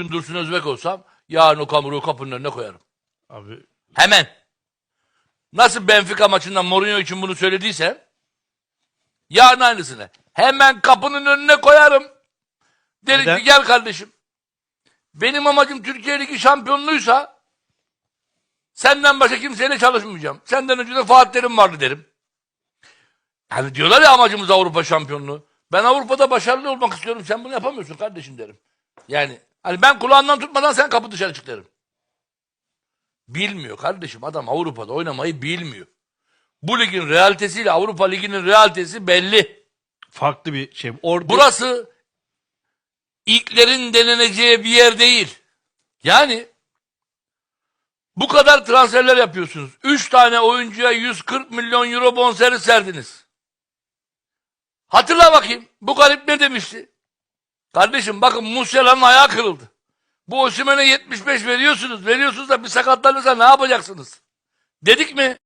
bugün Dursun Özbek olsam yarın o kamuruğu kapının önüne koyarım. Abi Hemen. Nasıl Benfica maçında Mourinho için bunu söylediysem yarın aynısını. Hemen kapının önüne koyarım. Derim Neden? ki gel kardeşim. Benim amacım Türkiye Ligi şampiyonluğuysa senden başka kimseyle çalışmayacağım. Senden önce de Fatih Terim vardı derim. Yani diyorlar ya amacımız Avrupa şampiyonluğu. Ben Avrupa'da başarılı olmak istiyorum. Sen bunu yapamıyorsun kardeşim derim. Yani hani ben kulağından tutmadan sen kapı dışarı çık derim. Bilmiyor kardeşim. Adam Avrupa'da oynamayı bilmiyor. Bu ligin realitesiyle Avrupa Ligi'nin realitesi belli. farklı bir şey. Orada Burası ilklerin deneneceği bir yer değil. Yani bu kadar transferler yapıyorsunuz. 3 tane oyuncuya 140 milyon euro bonservis verdiniz. Hatırla bakayım. Bu garip ne demişti? Kardeşim bakın Musiala'nın ayağı kırıldı. Bu Osimhen'e 75 veriyorsunuz. Veriyorsunuz da bir sakatlanırsa ne yapacaksınız? Dedik mi?